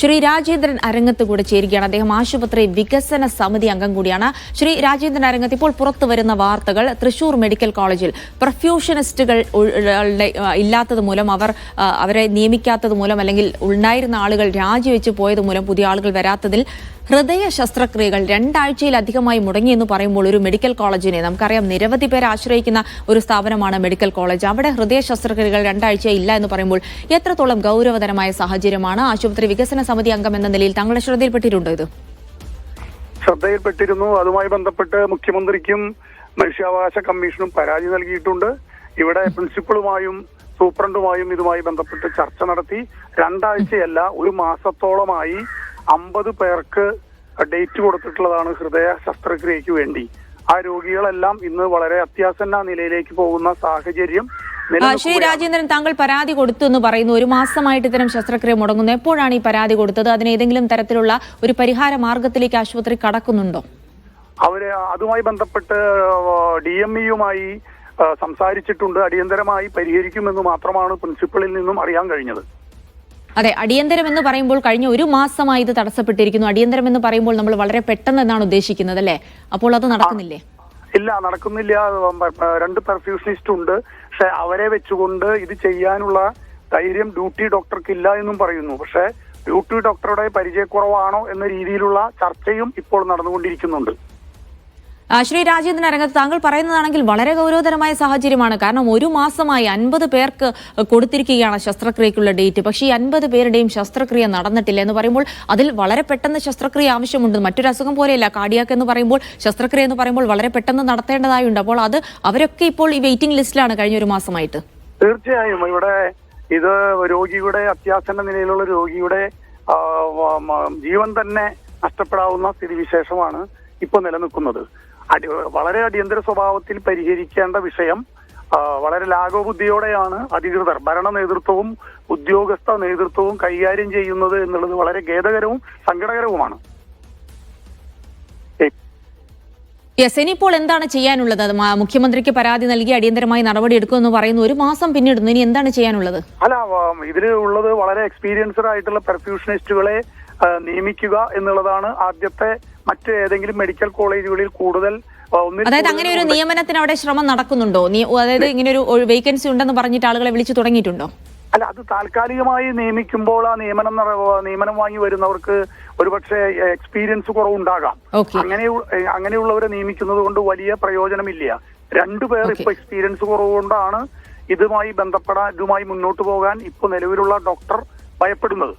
ശ്രീ രാജേന്ദ്രൻ അരങ്ങത്ത് കൂടെ ചേരുകയാണ്. അദ്ദേഹം ആശുപത്രി വികസന സമിതി അംഗം കൂടിയാണ്. ശ്രീ രാജേന്ദ്രൻ അരങ്ങത്ത് ഇപ്പോൾ പുറത്തു വരുന്ന വാർത്തകൾ തൃശൂർ മെഡിക്കൽ കോളേജിൽ പ്രൊഫ്യൂഷനിസ്റ്റുകൾ ഇല്ലാത്തത് മൂലം അവർ അവരെ നിയമിക്കാത്തത് മൂലം അല്ലെങ്കിൽ ഉണ്ടായിരുന്ന ആളുകൾ രാജിവെച്ച് പോയത് മൂലം പുതിയ ആളുകൾ വരാത്തതിൽ ഹൃദയ ശസ്ത്രക്രിയകൾ രണ്ടാഴ്ചയിലധികമായി മുടങ്ങിയെന്ന് പറയുമ്പോൾ ഒരു മെഡിക്കൽ കോളേജിനെ നമുക്കറിയാം. നിരവധി പേരെ ആശ്രയിക്കുന്ന ഒരു സ്ഥാപനമാണ് മെഡിക്കൽ കോളേജ്. അവിടെ ഹൃദയ ശസ്ത്രക്രിയകൾ രണ്ടാഴ്ച ഇല്ല എന്ന് പറയുമ്പോൾ എത്രത്തോളം ഗൗരവതരമായ സാഹചര്യമാണ്? ആശുപത്രി വികസന സമിതി അംഗം എന്ന നിലയിൽ തങ്ങളുടെ ശ്രദ്ധയിൽപ്പെട്ടിട്ടുണ്ടോ ഇത്? ശ്രദ്ധയിൽപ്പെട്ടിരുന്നു. അതുമായി ബന്ധപ്പെട്ട് മുഖ്യമന്ത്രിക്കും മനുഷ്യാവകാശ കമ്മീഷനും പരാതി നൽകിയിട്ടുണ്ട്. ഇവിടെ പ്രിൻസിപ്പളുമായും സൂപ്രണ്ടുമായും ഇതുമായി ബന്ധപ്പെട്ട് ചർച്ച നടത്തി. രണ്ടാഴ്ചയല്ല ഒരു മാസത്തോളമായി അമ്പത് പേർക്ക് ഡേറ്റ് കൊടുത്തിട്ടുള്ളതാണ് ഹൃദയ ശസ്ത്രക്രിയയ്ക്ക് വേണ്ടി. ആ രോഗികളെല്ലാം ഇന്ന് വളരെ അത്യാസന്ന നിലയിലേക്ക് പോകുന്ന സാഹചര്യം ശ്രീ. രാജേന്ദ്രൻ താങ്കൾ പരാതി കൊടുത്തു എന്ന് പറയുന്നു. ഒരു മാസമായിട്ട് ഇത്തരം ശസ്ത്രക്രിയ മുടങ്ങുന്നു. എപ്പോഴാണ് ഈ പരാതി കൊടുത്തത്? അതിന് ഏതെങ്കിലും തരത്തിലുള്ള ഒരു പരിഹാര മാർഗത്തിലേക്ക് ആശുപത്രി കടക്കുന്നുണ്ടോ? അവർ അതുമായി ബന്ധപ്പെട്ട് ഡി എം ഇയുമായി സംസാരിച്ചിട്ടുണ്ട്. അടിയന്തരമായി പരിഹരിക്കുമെന്ന് മാത്രമാണ് പ്രിൻസിപ്പളിൽ നിന്നും അറിയാൻ കഴിഞ്ഞത്. അതെ അടിയന്തരം എന്ന് പറയുമ്പോൾ കഴിഞ്ഞ ഒരു മാസമായി ഇത് തടസ്സപ്പെട്ടിരിക്കുന്നു. അടിയന്തരം എന്ന് പറയുമ്പോൾ നമ്മൾ വളരെ പെട്ടെന്ന് എന്നാണ് ഉദ്ദേശിക്കുന്നത് അല്ലേ? അപ്പോൾ അത് നടക്കുന്നില്ലേ? ഇല്ല നടക്കുന്നില്ല. രണ്ട് പെർഫ്യൂഷനിസ്റ്റ് ഉണ്ട്. പക്ഷെ അവരെ വെച്ചുകൊണ്ട് ഇത് ചെയ്യാനുള്ള ധൈര്യം ഡ്യൂട്ടി ഡോക്ടർക്ക് ഇല്ല എന്നും പറയുന്നു. പക്ഷെ ഡ്യൂട്ടി ഡോക്ടറുടെ പരിചയക്കുറവാണോ എന്ന രീതിയിലുള്ള ചർച്ചയും ഇപ്പോൾ നടന്നുകൊണ്ടിരിക്കുന്നുണ്ട്. ശ്രീ രാജേന്ദ്രൻ അരങ്ങത്ത് താങ്കൾ പറയുന്നതാണെങ്കിൽ വളരെ ഗൗരവതരമായ സാഹചര്യമാണ്. കാരണം ഒരു മാസമായി അൻപത് പേർക്ക് കൊടുത്തിരിക്കുകയാണ് ശസ്ത്രക്രിയക്കുള്ള ഡേറ്റ്. പക്ഷേ ഈ അൻപത് പേരുടെയും ശസ്ത്രക്രിയ നടന്നിട്ടില്ല എന്ന് പറയുമ്പോൾ അതിൽ വളരെ പെട്ടെന്ന് ശസ്ത്രക്രിയ ആവശ്യമുണ്ട് മറ്റൊരു അസുഖം പോലെയല്ല. കാർഡിയാക്ക് എന്ന് പറയുമ്പോൾ ശസ്ത്രക്രിയ എന്ന് പറയുമ്പോൾ വളരെ പെട്ടെന്ന് നടത്തേണ്ടതായുണ്ട്. അപ്പോൾ അത് അവരൊക്കെ ഇപ്പോൾ ഈ വെയിറ്റിംഗ് ലിസ്റ്റിലാണ് കഴിഞ്ഞ ഒരു മാസമായിട്ട്. തീർച്ചയായും. ഇവിടെ ഇത് രോഗിയുടെ അത്യാസന്ന നിലയിലുള്ള രോഗിയുടെ ജീവൻ തന്നെ നഷ്ടപ്പെടാവുന്ന സ്ഥിതിവിശേഷമാണ് ഇപ്പോൾ നിലനിൽക്കുന്നത്. അടി വളരെ അടിയന്തര സ്വഭാവത്തിൽ പരിഹരിക്കേണ്ട വിഷയം വളരെ ലാഘവബുദ്ധിയോടെയാണ് അധികൃതർ ഭരണ നേതൃത്വവും ഉദ്യോഗസ്ഥ നേതൃത്വവും കൈകാര്യം ചെയ്യുന്നത് എന്നുള്ളത് വളരെ ഖേദകരവും സങ്കടകരവുമാണ്. യെസ് ഇനിയിപ്പോൾ എന്താണ് ചെയ്യാനുള്ളത്? മുഖ്യമന്ത്രിക്ക് പരാതി നൽകി അടിയന്തരമായി നടപടിയെടുക്കുമെന്ന് പറയുന്നു ഒരു മാസം പിന്നിടുന്നു. ഇനി എന്താണ് ചെയ്യാനുള്ളത്? അല്ല ഇതിൽ ഉള്ളത് വളരെ എക്സ്പീരിയൻസ്ഡ് ആയിട്ടുള്ള പെർഫ്യൂഷനിസ്റ്റുകളെ നിയമിക്കുക എന്നുള്ളതാണ് ആദ്യത്തെ മറ്റ് ഏതെങ്കിലും മെഡിക്കൽ കോളേജുകളിൽ കൂടുതൽ അതായത് അങ്ങനെ ഒരു നിയമനത്തിന് അവിടെ ശ്രമം നടക്കുന്നുണ്ടോ? അതായത് ഇങ്ങനെ ഒരു വേക്കൻസി ഉണ്ടെന്ന് പറഞ്ഞിട്ട് ആളുകളെ വിളിച്ചു തുടങ്ങിയിട്ടുണ്ടോ? അല്ല അത് താൽക്കാലികമായി നിയമിക്കുമ്പോൾ ആ നിയമനം നിയമനം വാങ്ങി വരുന്നവർക്ക് ഒരുപക്ഷെ എക്സ്പീരിയൻസ് കുറവുണ്ടാകാം. അങ്ങനെ അങ്ങനെയുള്ളവരെ നിയമിക്കുന്നത് കൊണ്ട് വലിയ പ്രയോജനമില്ല. രണ്ടുപേർ. ഇപ്പൊ എക്സ്പീരിയൻസ് കുറവുകൊണ്ടാണ് ഇതുമായി ബന്ധപ്പെടാൻ ഇതുമായി മുന്നോട്ട് പോകാൻ ഇപ്പൊ നിലവിലുള്ള ഡോക്ടർ ഭയപ്പെടുന്നത്.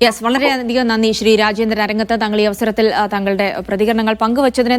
യെസ് വളരെയധികം നന്ദി ശ്രീ രാജേന്ദ്രൻ അരങ്ങത്ത് താങ്കൾ ഈ അവസരത്തിൽ തങ്ങളുടെ പ്രതികരണങ്ങൾ പങ്കുവച്ചതിന്.